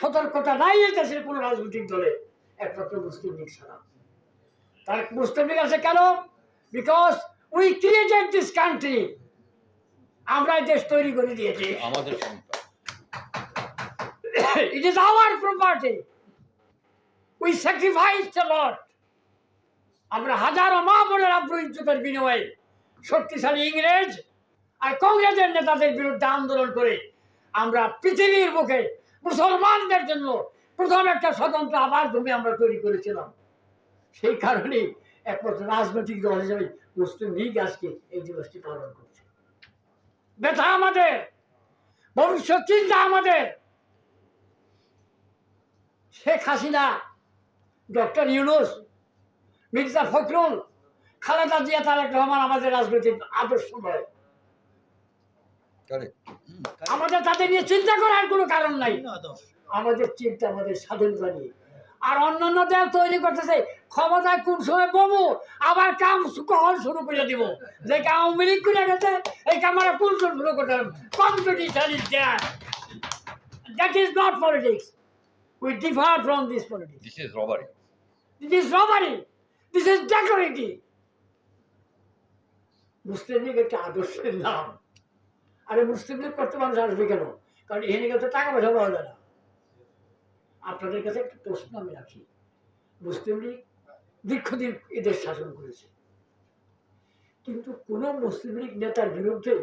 সতর্কতা নাই এই দেশের কোনো রাজনৈতিক দলে। একমাত্র মুসলিম লীগ ছাড়া। তার মুসলিম লীগ আছে কেন? Because we created this country আমরা দেশ তৈরি করে দিয়েছি। আমাদের is our property. We sacrificed a lot. আমরা হাজারো মা বোনের আব্রু ইজ্জতের বিনিময়ে শক্তিশালী ইংরেজ আর কংগ্রেসের নেতাদের বিরুদ্ধে আন্দোলন করে আমরা পৃথিবীর মুখে মুসলমানদের জন্য প্রথম একটা স্বতন্ত্র আবাস ভূমি আমরা তৈরি করেছিলাম। সেই কারণেই একমাত্র রাজনৈতিক দল হিসেবে মুসলিম লীগ আজকে এই দিবসটি পালন করছে। ব্যথা আমাদের, ভবিষ্যৎ চিন্তা আমাদের। শেখ হাসিনা, ডক্টর ইউনুস, মির্জা ফখরুল, খালেদা জিয়া, তারেক রহমান আমাদের রাজনৈতিক আদর্শ নয়. আমাদের তাদের নিয়ে চিন্তা করার কোনো কারণ নাই। আমাদের চিন্তা আমাদের স্বাধীনতা নিয়ে আর অন্যান্য দেশ তৈরি করতেছে ক্ষমতায় কোন সময় বমু আবার কাম কখন শুরু করে দিব? যে কাম আওয়ামী লীগ করে গেছে এই কাম আমরা কোন সময় শুরু করতে competition is there that is not politics we differ from this politics This is robbery this is robbery. This is decorative. Muslim League একটা আদর্শের নাম। আরে মুসলিম লীগ করতে মানুষ আসবে কেন? কারণ এখানে তো টাকা পয়সা পাওয়া যায় না। আপনাদের কাছে একটা প্রশ্ন আমি রাখি। মুসলিম লীগ দীর্ঘদিন এদের শাসন করেছে। কিন্তু কোন মুসলিম লীগ নেতার বিরুদ্ধে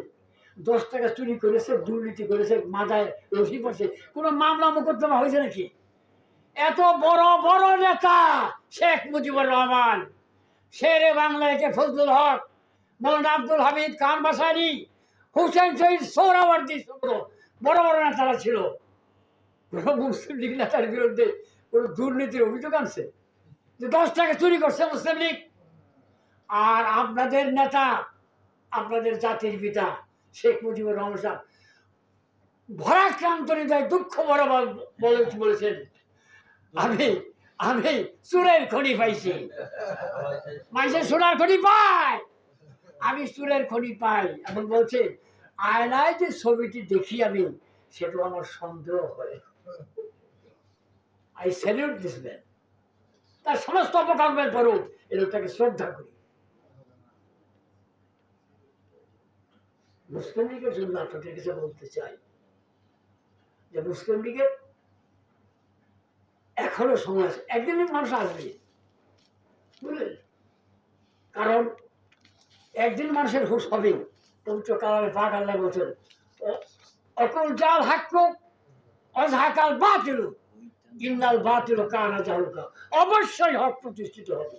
দশ টাকা চুরি করেছে, দুর্নীতি করেছে মাথায় রশি পড়ছে কোনো মামলা মোকদ্দমা হয়েছে নাকি? এত বড় বড় নেতা শেখ মুজিবুর রহমান, শেরে বাংলাদেশে ফজলুল হক, মৌলানা আব্দুল হামিদ খান বাসারি হুসেন শহীদ সৌরাবর্দী সৌর বড় বড় নেতারা ছিল। কোনো মুসলিম লীগ নেতার বিরুদ্ধে কোনো দুর্নীতির অভিযোগ আনছে? যে দশ টাকা চুরি করছে মুসলিম লীগ। আর আপনাদের নেতা, আপনাদের জাতির পিতা, শেখ মুজিবুর রহমান সাহেব, ভরাক্রান্ত হৃদয়, দুঃখ বড় বলে বলেছেন, আমি আমি সুরের খনি পাইছি। মানুষের সোনার খনি পায়। আমি সুরের খনি পাই। এখন বলছে আয়নায় যে ছবিটি দেখি আমি, সেটা আমার সন্দেহ হয়। আই স্যালিউট দিস ম্যান তার সমস্ত অপকর্মের পরেও এই লোকটাকে শ্রদ্ধা করি। মুসলিম লীগের জন্য আপনাদের কাছে বলতে চাই যে মুসলিম লীগের এখনও সময় আছে একদিন মানুষ আসবে, বুঝলেন? কারণ একদিন মানুষের হুশ হবে বলছেন অকুল জাল হাক্য অঝাকাল বাতিল ইন্দাল বাতিল কানা অবশ্যই হক প্রতিষ্ঠিত হবে।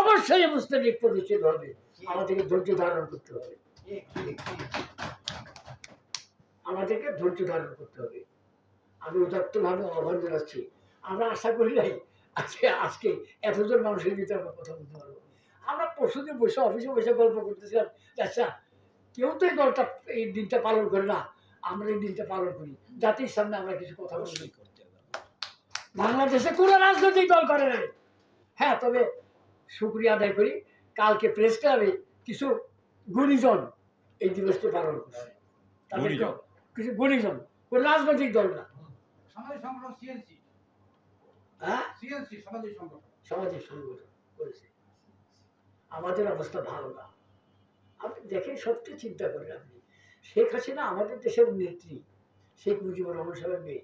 অবশ্যই লীগ প্রতিষ্ঠিত হবে। আমাদেরকে ধৈর্য ধারণ করতে হবে। আমাদেরকে ধৈর্য ধারণ করতে হবে। আমি উদাত্তভাবে আহ্বান জানাচ্ছি। আমরা আশা করি নাই আজকে আজকে এতজন মানুষের ভিতরে আমরা কথা বলতে পারব। আমরা পরশুদিন বসে অফিসে বসে গল্প করতেছিলাম আচ্ছা কেউ তো এই দলটা এই দিনটা পালন করে না আমরা এই দিনটা পালন করি। জাতির সামনে আমরা কিছু কথা বলি। বাংলাদেশে কোনো রাজনৈতিক দল করে না হ্যাঁ তবে শুক্রিয়া আদায় করি কালকে প্রেস ক্লাবে কিছু গুণীজন এই দিবসটি পালন করছে। তাদের কিছু গুণীজন কোনো রাজনৈতিক দল না। সামাজিক সংগঠন সিএনসি হ্যাঁ? সিএনসি সামাজিক সংগঠন। সামাজিক সংগঠন করেছে। আমাদের অবস্থা ভালো না। আপনি দেখেন সবচেয়ে চিন্তা আপনি। শেখ হাসিনা আমাদের দেশের নেত্রী, শেখ মুজিবুর রহমান সাহেবের মেয়ে।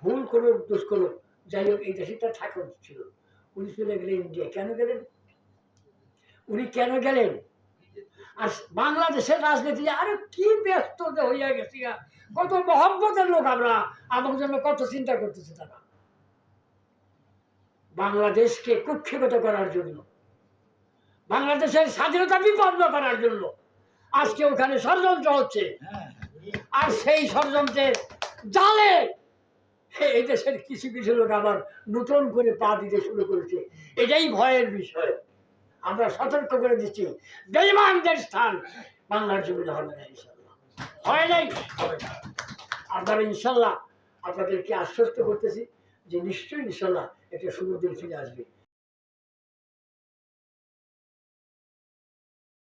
ভুল কোনো দোষ করল যাই হোক, এই দেশে তার উচিত ছিল। উনি চলে গেলেন ইন্ডিয়া। কেন গেলেন? উনি কেন গেলেন? আর বাংলাদেশের রাজনীতি আরে কি ব্যস্ত হইয়া গেছি কত মহব্বতের লোক আমরা। আমার জন্য কত চিন্তা করতেছে তারা। বাংলাদেশকে কুক্ষিগত করার জন্য। বাংলাদেশের স্বাধীনতা বিপন্ন করার জন্য। আজকে ওখানে ষড়যন্ত্র হচ্ছে। আর সেই ষড়যন্ত্রের জালে এই দেশের কিছু কিছু লোক আবার নতুন করে পা দিতে শুরু করেছে। এটাই ভয়ের বিষয়। আমরা সতর্ক করে দিচ্ছি। বেইমানদের স্থান বাংলার জমিনে হবে না ইনশাল্লাহ হয় নাই, হবে না। আপনারা ইনশাল্লাহ আপনাদেরকে আশ্বস্ত করতেছি যে নিশ্চয়ই ইনশাল্লাহ একটা সুন্দর ফিরে আসবে।